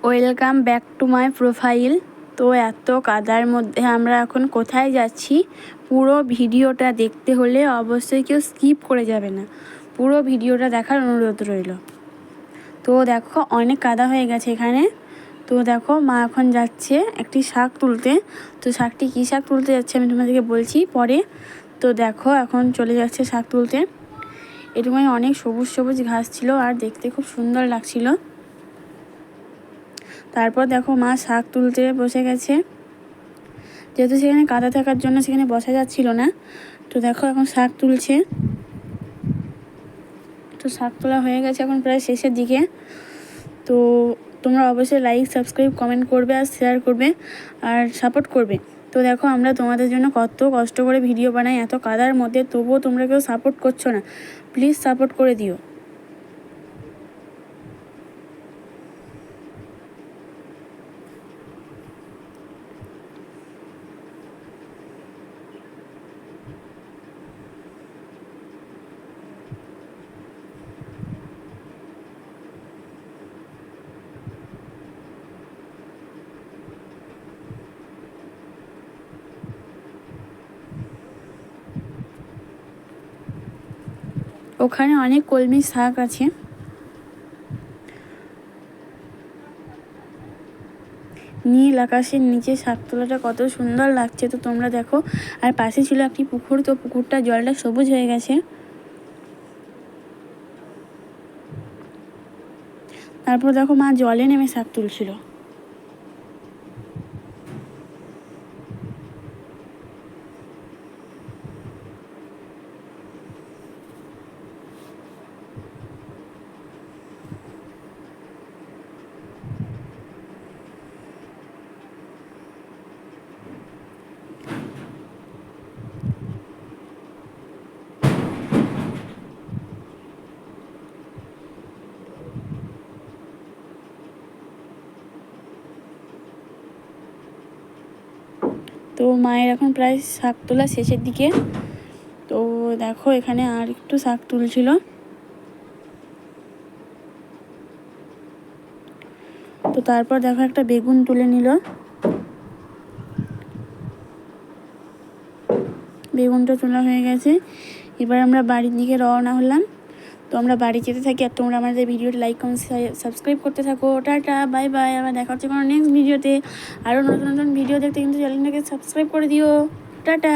Welcome back to my profile তো এত কাদার মধ্যে আমরা এখন কোথায় যাচ্ছি? পুরো ভিডিওটা দেখতে হলে অবশ্যই কেউ স্কিপ করে যাবে না। পুরো ভিডিওটা দেখার অনুরোধ রইল। তো দেখো, অনেক কাদা হয়ে গেছে এখানে। তো দেখো, মা এখন যাচ্ছে একটি শাক তুলতে। তো শাকটি কী শাক তুলতে যাচ্ছে আমি তোমাদেরকে বলছি পরে। তো দেখো, এখন চলে যাচ্ছে শাক তুলতে। এটুকুনি অনেক সবুজ সবুজ ঘাস ছিল আর দেখতে খুব সুন্দর লাগছিল। তারপর দেখো মা শাক তুলতে বসে গেছে। যেহেতু সেখানে কাদা থাকার জন্য সেখানে বসা যাচ্ছিল না, তো দেখো এখন শাক তুলছে। তো শাক তোলা হয়ে গেছে এখন প্রায় শেষের দিকে। তো তোমরা অবশ্যই লাইক সাবস্ক্রাইব কমেন্ট করবে আর শেয়ার করবে আর সাপোর্ট করবে। তো দেখো আমরা তোমাদের জন্য কত কষ্ট করে ভিডিও বানাই, এত কাদার মধ্যে তবুও তোমরা কেউ সাপোর্ট করছ না। প্লিজ সাপোর্ট করে দিও। ওখানে অনেক কলমি শাক আছে। নীল আকাশের নিচে শাক তোলাটা কত সুন্দর লাগছে তো তোমরা দেখো। আর পাশে ছিল একটি পুকুর, তো পুকুরটা জলটা সবুজ হয়ে গেছে। তারপর দেখো মা জলে নেমে শাক তুলছিল। তো মায়ের এখন প্রায় শাক তোলা শেষের দিকে। তো দেখো, এখানে আর একটু শাক তুলছিল। তো তারপর দেখো, একটা বেগুন তুলে নিল। বেগুনটা তোলা হয়ে গেছে। এবার আমরা বাড়ির দিকে রওনা হলাম। তো আমরা বাড়ি যেতে থাকি আর তোমরা আমাদের ভিডিওটি লাইক কমেন্ট সাবস্ক্রাইব করতে থাকো। টাটা বাই বাই আবার দেখা হচ্ছে কোনো নেক্সট ভিডিওতে আরও নতুন নতুন ভিডিও দেখতে কিন্তু চ্যানেলটাকে সাবস্ক্রাইব করে দিও। টাটা।